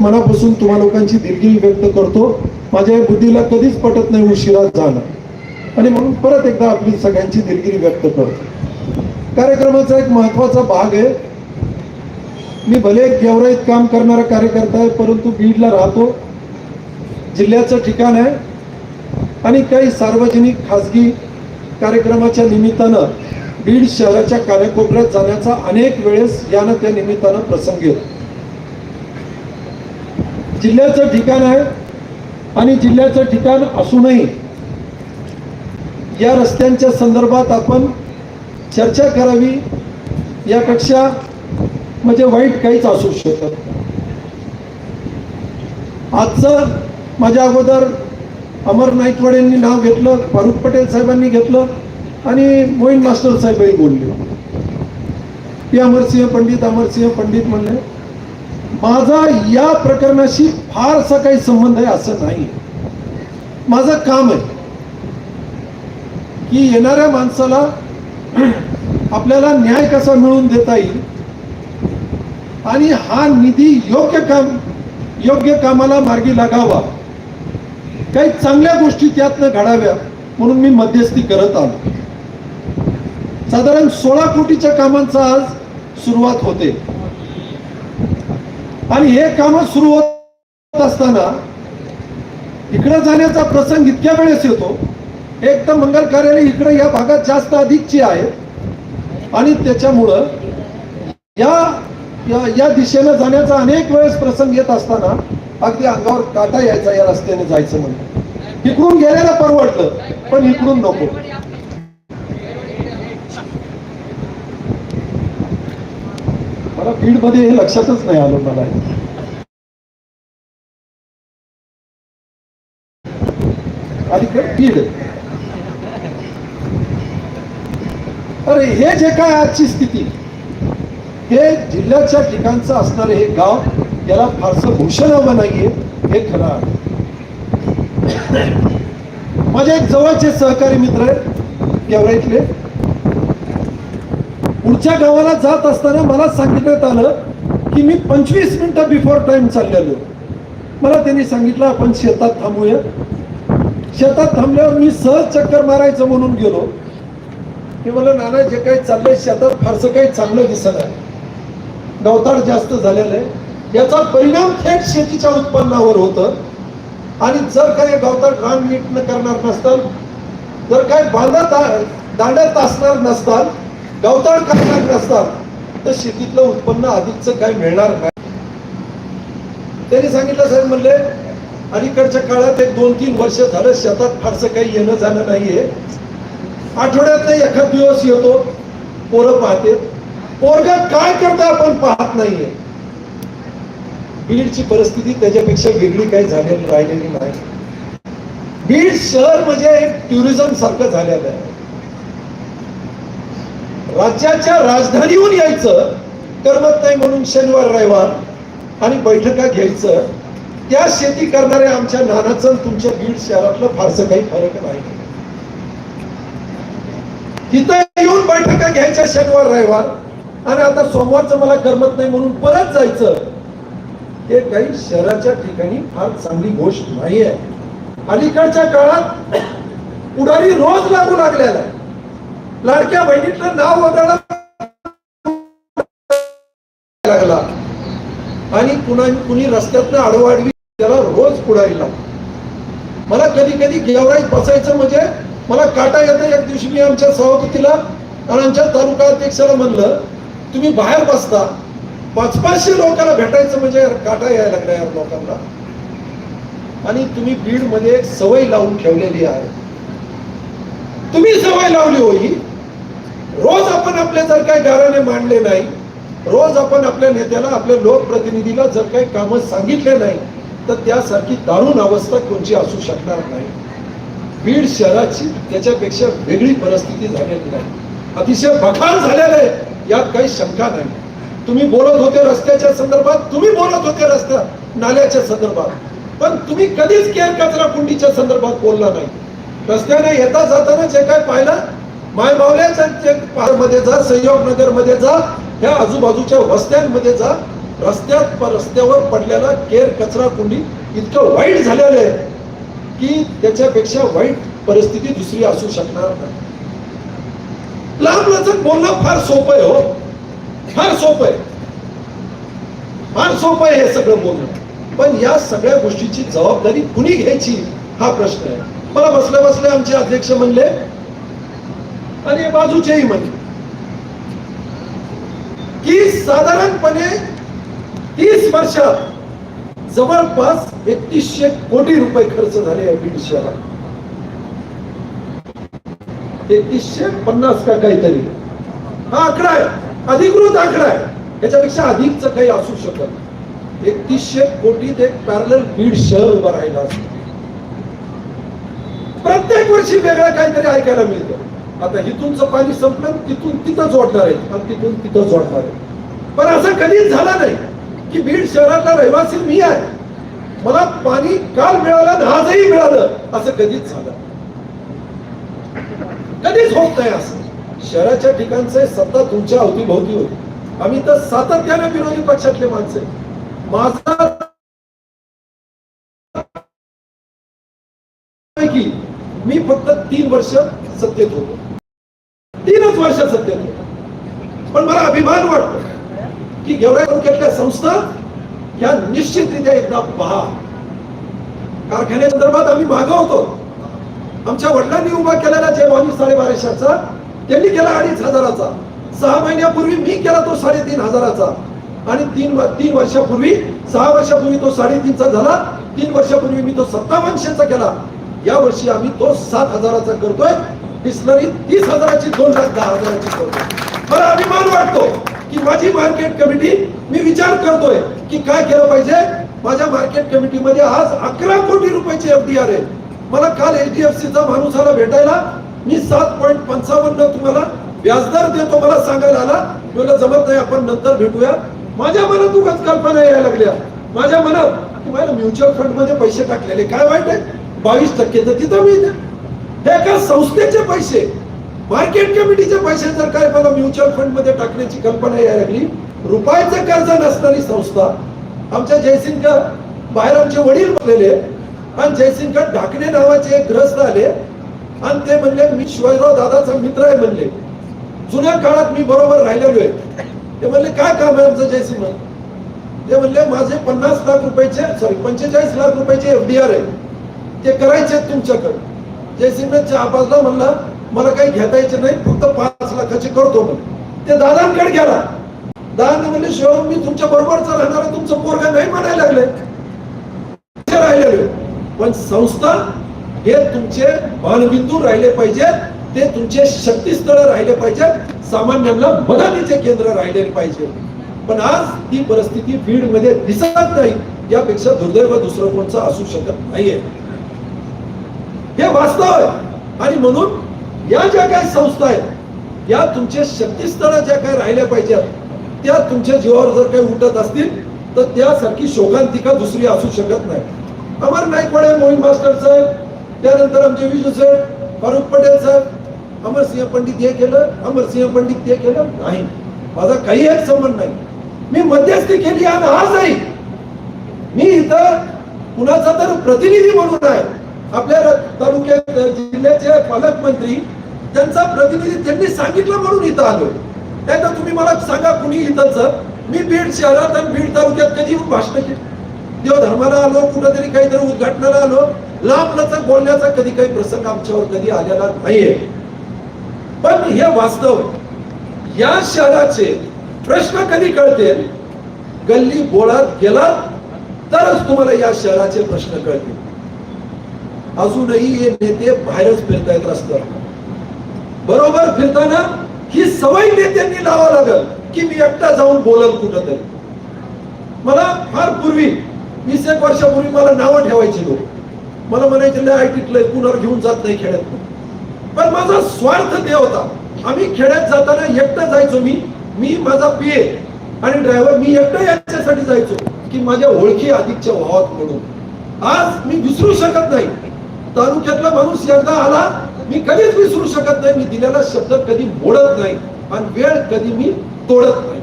मनापासून तुम्हा लोकांची दिलगिरी व्यक्त करतो. माझ्या या बुद्धीला कधीच पटत नाही उशिरा जाणं आणि म्हणून परत एकदा आपली सगळ्यांची दिलगिरी व्यक्त करतो. कार्यक्रमाचा एक महत्त्वाचा भाग आहे. मी भले गेवराईत काम करणारा कार्यकर्ता आहे परंतु बीडला राहतो. जिल्ह्याचं ठिकाण आहे. आणि काही सार्वजनिक खाजगी कार्यक्रमाच्या निमित्तानं बीड शहराच्या कानाकोपऱ्यात जाण्याचा अनेक वेळेस यानं त्या निमित्तानं प्रसंग येतो. जिल्ह्याचं ठिकाण आहे आणि जिल्ह्याचं ठिकाण असूनही या रस्त्यांच्या संदर्भात आपण चर्चा करावी. यापेक्षा म्हणजे वाईट काहीच असू शकत आजचं माझ्या अगोदर अमर नाईकवाडेंनी नाव घेतलं फारुख पटेल साहेबांनी घेतलं आणि मोईन मास्टर साहेबही बोलले. की अमरसिंह पंडित अमरसिंह पंडित म्हणले. माझा या प्रकरणाशी फारसा काही संबंध आहे असं नाही माझं काम आहे की येणाऱ्या माणसाला आपल्याला न्याय कसा मिळवून देता येईल आणि हा निधी योग्य काम योग्य कामाला मार्गी लागावा. काही चांगल्या गोष्टी त्यातनं घडाव्या म्हणून मी मध्यस्थी करत आलो. साधारण सोळा कोटीच्या कामांचा आज सुरुवात होते. आणि हे काम सुरू होत असताना इकडे जाण्याचा प्रसंग इतक्या वेळेस येतो. एक तर मंगल कार्यालय इकडे या भागात जास्त अधिकची आहे. आणि त्याच्यामुळं या या- या दिशेनं जाण्याचा अनेक वेळेस प्रसंग येत असताना अगदी अंगावर काटा यायचा या रस्त्याने जायचं म्हणून. इकडून गेलेलं परवडलं पण इकडून नको. मला बीडमध्ये हे लक्षातच नाही आलं मला. अलीकडे बीड अरे हे जे काय आजची स्थिती? हे जिल्ह्याच्या ठिकाणचं असणारे हे गाव याला फारसं भूषण हवं नाहीये हे खरं आहे. माझे एक जवळचे सहकारी मित्र आहेत गेवराईतले पुढच्या गावाला जात असताना मला सांगितण्यात आलं की मी पंचवीस मिनिटं बिफोर टाईम चाललेलो. मला त्यांनी सांगितलं आपण शेतात थांबूया. शेतात थांबल्यावर मी सहज चक्कर मारायचं म्हणून गेलो. की मला नाना जे काही चाललंय शेतात फारसं काही चांगलं दिसत आहे गवताळ जास्त झालेलं आहे. याचा परिणाम थेट शेतीच्या उत्पन्नावर होतं. आणि जर काही गवताळ रान नीट न करणार नसतात जर काही बांधत दांडत असणार नसतात गवताळ करणार नसतात. तर शेतीतलं उत्पन्न अधिकचं काही मिळणार नाही. त्यांनी सांगितलं साहेब म्हणले अलीकडच्या काळात एक दोन तीन वर्ष झालं शेतात फारसं काही येणं जाणं नाहीये. आठवड्यात एखाद दिवस येतो पोरं पाहते. पोरग काय करता आपण पाहत नाहीये. बीडची परिस्थिती त्याच्यापेक्षा वेगळी काही झालेली राहिलेली नाही. बीड शहर म्हणजे एक टुरिझम सारखं झालेलं आहे. राज्याच्या राजधानीहून यायचं करमत नाही म्हणून शनिवार रविवार आणि बैठका घ्यायचं. त्या शेती करणाऱ्या आमच्या नानाचं तुमच्या बीड शहरातलं फारसं काही फरक नाही. तिथं येऊन बैठका घ्यायच्या शनिवार रविवार. आणि आता सोमवारचं मला करमत नाही म्हणून परत जायचं. हे काही शहराच्या ठिकाणी फार चांगली गोष्ट नाही आहे अलीकडच्या काळात पुढारी रोज लागू लागलेला आहे. लाडक्या बहिणीतलं नाव वगळा लागला. आणि कुणा कुणी रस्त्यातनं आडवाडवी त्याला रोज पुढारी मला कधी कधी गेवराईत बसायचं म्हणजे मला काटा येतं एक दिवशी मी आमच्या सभापतीला आणि आमच्या तालुका अध्यक्षाला म्हणलं तुम्ही बाहेर बसता. पाच पाचशे लोकांना भेटायचं म्हणजे काटा यायला लागला या लोकांना. आणि तुम्ही बीडमध्ये एक सवय लावून ठेवलेली आहे. तुम्ही सवय लावली होई रोज आपण आपले जर काही गाराने मांडले नाही रोज आपण आपल्या नेत्याला आपल्या लोकप्रतिनिधीला जर काही कामं सांगितले नाही तर त्यासारखी दारुण अवस्था कोणची असू शकणार नाही. बीड शहराची त्याच्यापेक्षा वेगळी परिस्थिती झालेली नाही. अतिशय बखार झालेलं आहे यात काही शंका नाही. तुम्ही बोलत होते रस्त्याच्या संदर्भात तुम्ही बोलत होते रस्त्या नाल्याच्या संदर्भात पण तुम्ही कधीच केअर कचरा कुंडीच्या संदर्भात बोलला नाही. रस्त्याने येता जाताना जे काय पाहिलं मायमध्ये जा संयोग नगरमध्ये जा ह्या आजूबाजूच्या वस्त्यांमध्ये जा. रस्त्यात रस्त्यावर पडलेला केर कचरा कुंडी इतकं वाईट झालेलं आहे की त्याच्यापेक्षा वाईट परिस्थिती दुसरी असू शकणार नाही. लांब लचक बोलणं फार सोपं आहे हो. फार सोपं आहे. फार सोपं आहे हे सगळं बोलणं. पण या सगळ्या गोष्टीची जबाबदारी कुणी घ्यायची? हा प्रश्न आहे. मला बसल्या बसल्या आमचे अध्यक्ष म्हणले आणि बाजूचेही म्हणले की साधारणपणे तीस वर्षात जवळपास एकतीसशे कोटी रुपये खर्च झाले आहे बीड शहरात एकतीसशे पन्नास का काहीतरी. हा आकडा आहे. अधिकृत आकडा आहे. याच्यापेक्षा अधिकच काही असू शकत एकतीसशे कोटीत एक पॅरल बीड शहर उभं राहिलं असत. प्रत्येक वर्षी वेगळं काहीतरी ऐकायला मिळतं. आता इथूनच पाणी संपलं तिथून तिथं जोडणार आहे आणि तिथून तिथं जोडणार आहे पण असं कधीच झालं नाही की बीड शहरातला रहिवासी मी आहे. मला पाणी काल मिळालं आजही मिळालं. असं कधीच झालं कधीच होत नाही असं. शहराच्या ठिकाणचे सत्ता तुमच्या अवतीभोवती होती. आम्ही तर सातत्याने विरोधी पक्षातले माणसं माझा पैकी मी फक्त तीन वर्ष सत्तेत होतो. तीनच वर्ष पण मला अभिमान वाटतो की गेवराई तालुक्यातल्या संस्था या निश्चितरित्या एकदा पहा. कारखान्या संदर्भात आम्ही मागं होतो. आमच्या वडिलांनी उभा केलेला जे जेव्हा साडेबाराशाचा त्यांनी केला अडीच हजाराचा. सहा महिन्यापूर्वी मी केला तो साडेतीन हजाराचा. आणि तीन तीन वर्षापूर्वी सहा वर्षापूर्वी तो साडेतीनचा झाला. तीन वर्षापूर्वी मी तो सत्तावनशेचा केला. या वर्षी आम्ही तो सात हजाराचा करतोय. बिस्लरी तीस हजाराची दोन लाख दहा हजाराची करतोय मला अभिमान वाटतो की माझी मार्केट कमिटी मी विचार करतोय की काय केलं पाहिजे? माझ्या मार्केट कमिटीमध्ये आज अकरा कोटी रुपयाची एफडीआर आहे. मला काल एच एचडीएफसी चा माणूस आला भेटायला मी सात पॉईंट पंचावन्न तुम्हाला व्याजदर देतो मला सांगायला आला. मला जमत नाही आपण नंतर भेटूया. माझ्या मनात उगाच कल्पना यायला लागल्या. माझ्या मनात की म्युच्युअल फंडमध्ये पैसे टाकलेले काय वाईट आहे? बावीस टक्के तर तिथं मिळते. हे एका संस्थेचे पैसे मार्केट कमिटीचे पैसे जर काय मला म्युच्युअल फंडमध्ये टाकण्याची कल्पना यायला लागली रुपयाचं कर्ज नसणारी संस्था आमच्या जयसिंगकर बाहेर आमचे वडील बसलेले आणि जयसिंगकर ढाकणे नावाचे एक ग्रस्त आले आणि ते म्हणले मी शिवाजीराव दादाचा मित्र आहे म्हणले. जुन्या काळात मी बरोबर राहिलेलो आहे. ते म्हणले काय काम आहे आमचं जयसिंग? ते म्हणले माझे पन्नास लाख रुपयाचे सॉरी पंचेचाळीस लाख रुपयाचे एफडीआर आहे. ते करायचे आहेत तुमच्याकडे. जयसिंगने चहा म्हणला मला काही घेता यायचं नाही फक्त पाच लाखाचे करतो म्हणे ते दादांकडे गेला. दादा म्हणले शिव मी तुमच्या बरोबरच राहणार तुमचं पोरगा नाही म्हणायला लागले. राहिलेले पण संस्था हे तुमचे बालबिंदू राहिले पाहिजेत ते तुमचे शक्तीस्थळ राहिले पाहिजेत सामान्यांना मदतीचे केंद्र राहिले पाहिजे. पण आज ती परिस्थिती फील्डमध्ये दिसत नाही यापेक्षा दुर्दैव दुसरं कोणचं असू शकत नाहीये. हे वास्तव आहे आणि म्हणून या ज्या काही संस्था आहेत या तुमच्या शक्तीस्थळ ज्या काही राहिल्या पाहिजेत त्या तुमच्या जीवावर जर काही उठत असतील तर त्यासारखी शोकांतिका दुसरी असू शकत नाही. अमर नाईकवाडे मोहित मास्टर साहेब त्यानंतर आमचे विजू साहेब फारुख पटेल साहेब अमरसिंह पंडित हे केलं अमरसिंह पंडित ते केलं नाही. माझा काही एक संबंध नाही. मी मध्यस्थी केली आणि आजही मी इथं कुणाचा तर प्रतिनिधी म्हणून आहे. आपल्या तालुक्यात जिल्ह्याचे पालकमंत्री त्यांचा प्रतिनिधी त्यांनी सांगितलं म्हणून इथं आलोय. त्यांना तुम्ही मला सांगा कुणी इथंच मी बीड शहरात आणि बीड तालुक्यात कधी येऊन भाषण केली? देवधर्माला आलो कुठेतरी काहीतरी उद्घाटनाला आलो. लांब लचक बोलण्याचा कधी काही प्रसंग आमच्यावर कधी आलेला नाहीये. पण हे वास्तव या शहराचे प्रश्न कधी कळते गल्ली बोळात गेला तरच तुम्हाला या शहराचे प्रश्न कळतील. अजूनही हे नेते बाहेरच फिरतायत रस्त्यावर. बरोबर फिरताना ही सवय नेत्यांनी लावा लागल की मी एकटा जाऊन बोलल कुठं तरी मला फार पूर्वी वीस एक वर्षापूर्वी मला नावं ठेवायची लोक. मला म्हणायचे नाही ऐकलंय कुणावर घेऊन जात नाही खेड्यात पण माझा स्वार्थ ते होता. आम्ही खेड्यात जाताना एकटा जायचो मी मी माझा पीए आणि ड्रायव्हर मी एकटा याच्यासाठी जायचो की माझ्या ओळखी अधिकच्या व्हावात म्हणून. आज मी विसरू शकत नाही. तालुक्यातला माणूस एकदा आला मी कधीच विसरू शकत नाही. मी दिलेला शब्द कधी मोडत नाही. आणि वेळ कधी मी तोडत नाही.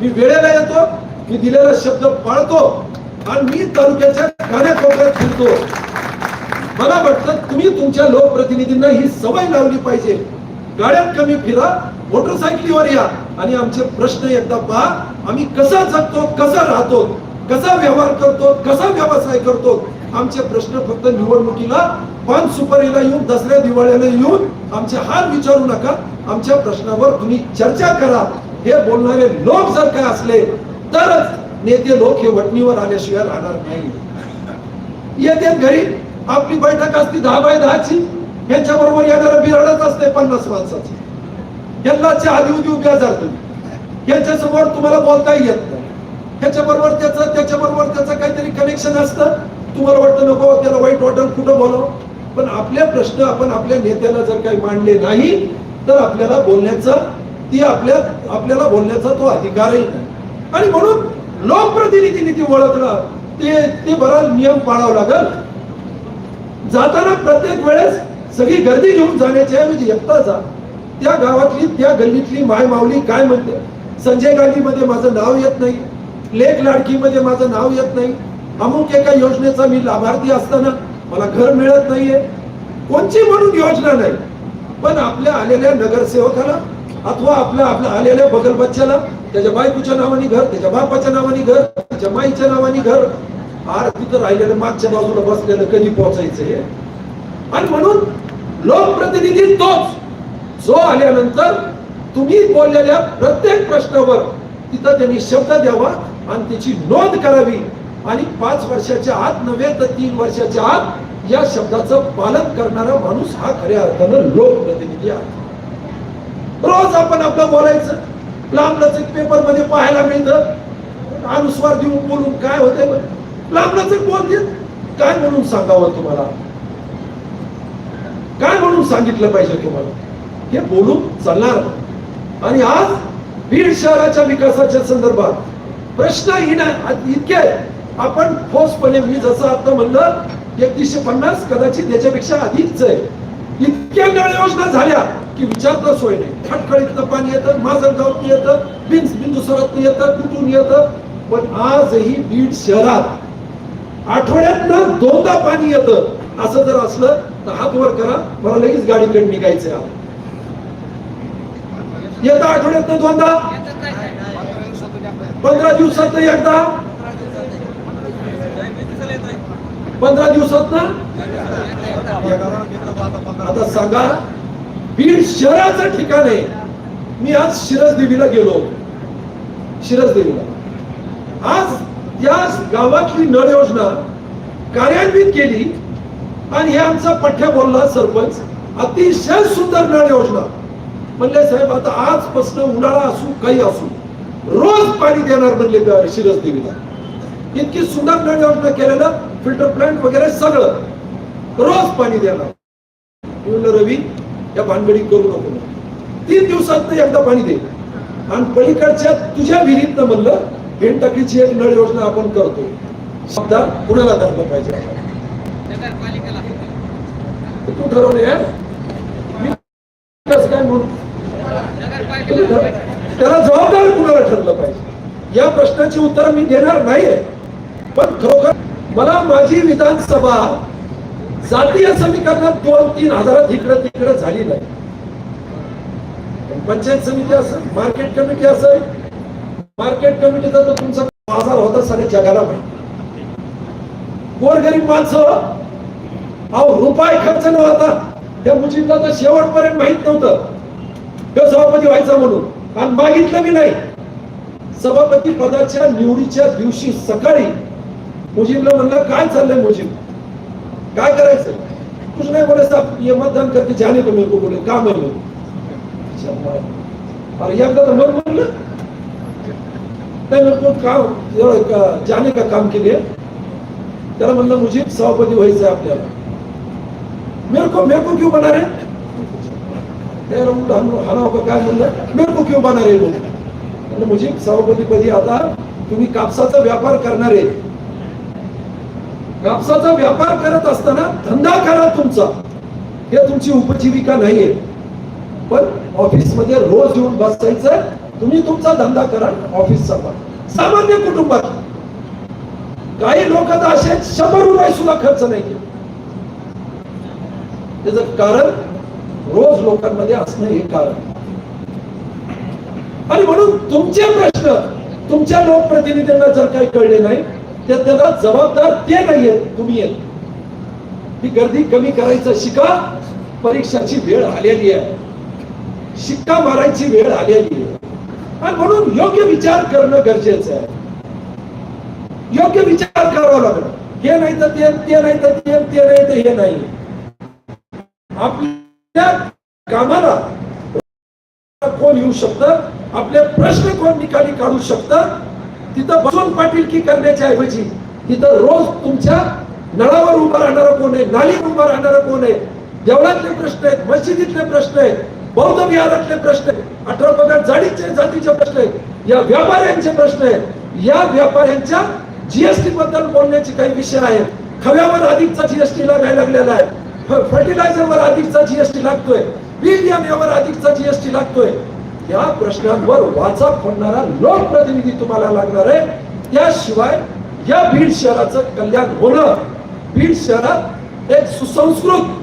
मी वेळेला येतो मी दिलेला शब्द पाळतो आणि मी तालुक्याच्या कानाकोपऱ्यात फिरतो. मला वाटतं तुम्ही तुमच्या लोकप्रतिनिधींना ही सवय लावली पाहिजे. गाड्यात कमी फिरा मोटरसायकलीवर या आणि आमचे प्रश्न एकदा पहा आम्ही कसा जगतो कसा राहतो कसा व्यवहार करतो कसा व्यवसाय करतो आमचे प्रश्न फक्त निवडणुकीला पान सुपारीला येऊन दसऱ्या दिवाळीला येऊन आमचे हाल विचारू नका. आमच्या प्रश्नावर तुम्ही चर्चा करा. हे बोलणारे लोक जर काय असले तरच नेते लोक हे वटणीवर आल्याशिवाय राहणार नाही. येते घरी. आपली बैठक असते दहा बाय दहाची. यांच्या बरोबर येणारा बिराडच असते पन्नास माणसाची. यांना आधी उदी उभ्या जातो तुम्ही. यांच्या समोर तुम्हाला बोलता येत नाही. ह्याच्या बरोबर त्याचं त्याच्याबरोबर त्याचं काहीतरी कनेक्शन असतं. तुम्हाला वाटतं नको त्याला वाईट वाटेल कुठं बोलाव पण आपले प्रश्न आपण आपल्या नेत्याला जर काही मांडले नाही तर आपल्याला बोलण्याचा ती आपल्या आपल्याला बोलण्याचा तो अधिकारही नाही. आणि म्हणून लोकप्रतिनिधींनी ती ओळखलं ते ते बरा नियम पाळावा लागल. जाताना प्रत्येक वेळेस सगळी गर्दी घेऊन जाण्याच्या ऐवजी एकटा जा. त्या गावातली त्या गल्लीतली माय माऊली काय म्हणते? संजय गांधी मध्ये माझं नाव येत नाही. लेख लाडकी मध्ये माझं नाव येत नाही. अमुक एका योजनेचा मी लाभार्थी असताना मला घर मिळत नाहीये. कोणची म्हणून योजना नाही? पण आपल्या आलेल्या नगरसेवकाला अथवा आपल्या आपल्या आलेल्या बगल बच्च्याला त्याच्या बायकोच्या नावाने घर त्याच्या बापाच्या नावाने घर त्याच्या माईच्या नावाने घर आर तिथं राहिलेलं मागच्या बाजूला बसलेलं कधी पोहोचायचं हे आणि म्हणून लोकप्रतिनिधी तोच जो आल्यानंतर तुम्ही बोललेल्या प्रत्येक प्रश्नावर तिथं त्यांनी शब्द द्यावा आणि त्याची नोंद करावी. आणि पाच वर्षाच्या आत नव्हे तर तीन वर्षाच्या आत या शब्दाचं पालन करणारा माणूस हा खऱ्या अर्थानं लोकप्रतिनिधी आहे. रोज आपण आपलं बोलायचं. लांबलचक पेपरमध्ये पाहायला मिळतं. अनुस्वार देऊन बोलून काय होतंय लांबलचक बोलते काय म्हणून सांगावं तुम्हाला? काय म्हणून सांगितलं पाहिजे तुम्हाला? हे बोलून चालणार आणि आज बीड शहराच्या विकासाच्या संदर्भात प्रश्न इतके आपण ठोसपणे मी जसं आता म्हणलं एकतीसशे पन्नास कदाचित त्याच्यापेक्षा अधिकच आहे. इतक्या नळ योजना झाल्या की विचारता सोय नाही. खटखळीतलं पाणी येतं माझं येतं बिन्स बिंदू सरत येतं कुठून येतं? पण आजही बीड शहरात आठवड्यातनं दोनदा पाणी येतं. असं जर असलं तर हात वर करा मला लगेच गाडीकडे निघायचं आहे येतं आठवड्यातनं दोनदा? पंधरा दिवसात एकदा? पंधरा दिवसात ना? आता सांगा बीड शहराचं ठिकाण आहे. मी आज शिरस देवीला गेलो. शिरस देवीला आज त्या गावातली नळ योजना कार्यान्वित केली आणि हे आमचा पठ्या बोलला सरपंच अतिशय सुंदर नळ योजना. म्हणले साहेब आता आजपासून उन्हाळा असू काही असू रोज पाणी देणार म्हणले शिरस देवीला इतकी सुंदर नळ योजना केलेलं फिल्टर प्लांट वगैरे सगळं रोज पाणी देणार. मी म्हणलं रवी या भानगडी करू नको. तीन दिवसात एकदा पाणी दे. आणि पलीकडच्या तुझ्या विहिरीत म्हणलं भेंड टाकीची एक नळ योजना आपण करतो. शब्दा कुणाला धरलं पाहिजे तू ठरवले मी कसं काय म्हणून नगरपालिकेला त्याला जबाबदार कुणाला ठरलं पाहिजे? या प्रश्नाची उत्तर मी देणार नाहीये. पण खरोखर मला माझी विधानसभा जातीय समीकरणात दोन तीन हजारात इकडं तिकडं झाली नाही. पंचायत समिती असेल मार्केट कमिटी असेल मार्केट कमिटीचा तर तुमचा बाजार होता सगळ्या जगाला माहिती. गोरगरीब माणसं अहो रुपाय खर्च नव्हता त्या मुजींना तर शेवटपर्यंत माहीत नव्हतं. तो सभापती व्हायचा म्हणून. आणि मागितलं बी नाही. सभापती पदाच्या निवडीच्या दिवशी सकाळी मुजीबला म्हणलं काय चाललंय मुजीब? काय करायचं? कुछ नाही बोले साहब ये मतदान करके जाने को मेरे को बोले काम है मेरे अरे एकदा तर म्हणलं नाही मेरे को काम जाने का काम के लिए. त्याला म्हणलं मुजीब सभापती व्हायचं आहे आपल्याला मेरे को मेरे को क्यों बना रहे? त्याला म्हणलं, हराव का काय म्हणलं मेरे को क्यों बना रहे लोग? म्हणलं, मुजीब सभापतीपदी आता तुम्ही कापसाचा व्यापार करणारे कापसाचा व्यापार करत असताना धंदा करा तुमचा. हे तुमची उपजीविका नाहीये. पण ऑफिसमध्ये रोज येऊन बसायचं तुम्ही तुमचा धंदा करा ऑफिसचा पण सामान्य कुटुंबात. काही लोक तर असे शंभर रुपये सुद्धा खर्च नाही केले. त्याचं कारण रोज लोकांमध्ये असणं हे कारण. आणि म्हणून तुमचे प्रश्न तुमच्या लोकप्रतिनिधींना जर काही कळले नाही ते त्याला जबाबदार ते नाहीये तुम्ही आहेत ही गर्दी कमी करायचं शिका परीक्षाची वेळ आलेली आहे. शिक्का मारायची वेळ आलेली आहे. आणि म्हणून योग्य विचार करणं गरजेचं आहे. योग्य विचार करावा लागणार हे नाही तर ते ते नाही तर ते ते नाही तर हे नाही. आपल्या कामाला कोण येऊ शकतं? आपले प्रश्न कोण निकाली काढू शकतं? तिथं बसून पाटीलकी करण्याच्या ऐवजी तिथं रोज तुमच्या नळावर उभा राहणारा कोण आहे? नाली उभा राहणारा कोण आहे? देवळातले प्रश्न आहेत मस्जिदीतले प्रश्न आहेत बौद्ध विहारातले प्रश्न आहेत अठरा पगार जाडीचे जातीचे प्रश्न आहेत या व्यापाऱ्यांचे प्रश्न आहेत. या व्यापाऱ्यांच्या जीएसटी बद्दल बोलण्याचे काही विषय आहेत. खव्यावर अधिकचा जीएसटी लागायला लागलेला आहे. फर्टिलायझरवर अधिकचा जीएसटी लागतोय. बिल यावर अधिकचा जीएसटी लागतोय. या प्रश्नांवर वाचा फोडणारा लोकप्रतिनिधी तुम्हाला लागणार आहे. त्याशिवाय या बीड शहराचं कल्याण होणं बीड शहरात एक सुसंस्कृत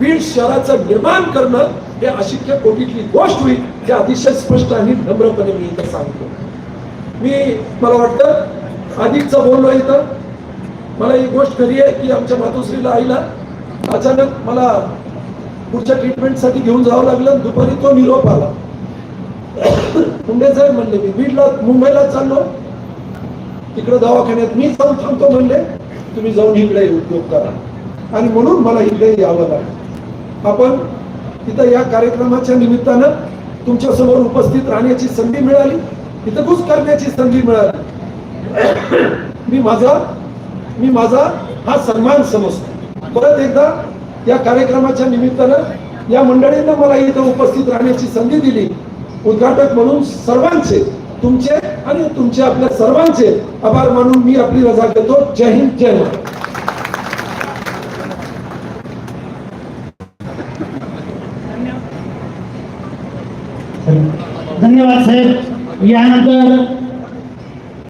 बीड शहराचं निर्माण करणं हे अशिक्य कोटीतली गोष्ट होईल हे अतिशय स्पष्ट आणि नम्रपणे मी इथं सांगतो. मी मला वाटतं अधिकचं बोललो इथं. मला ही गोष्ट खरी आहे की आमच्या मातोश्रीला आईला अचानक मला पुढच्या ट्रीटमेंटसाठी घेऊन जावं लागलं दुपारी तो निरोप आला. मुंडे साहेब म्हणले मी बीडला मुंबईला चाललो. तिकडे दवाखान्यात मी जाऊन थांबतो म्हणले तुम्ही जाऊन इकडे उद्योग करा. आणि म्हणून मला इकडे यावं लागलं. आपण तिथं या कार्यक्रमाच्या निमित्तानं तुमच्यासमोर उपस्थित राहण्याची संधी मिळाली. तिथं घुस करण्याची संधी मिळाली. मी माझा मी माझा हा सन्मान समजतो. परत एकदा या कार्यक्रमाच्या निमित्तानं या मंडळींना मला इथं उपस्थित राहण्याची संधी दिली. उद्घाटक म्हणून सर्वांचे तुमचे आणि तुमचे आपल्या सर्वांचे आभार मानून मी आपली रजा घेतो. जय हिंद जय महाराष्ट्र. धन्यवाद साहेब. यानंतर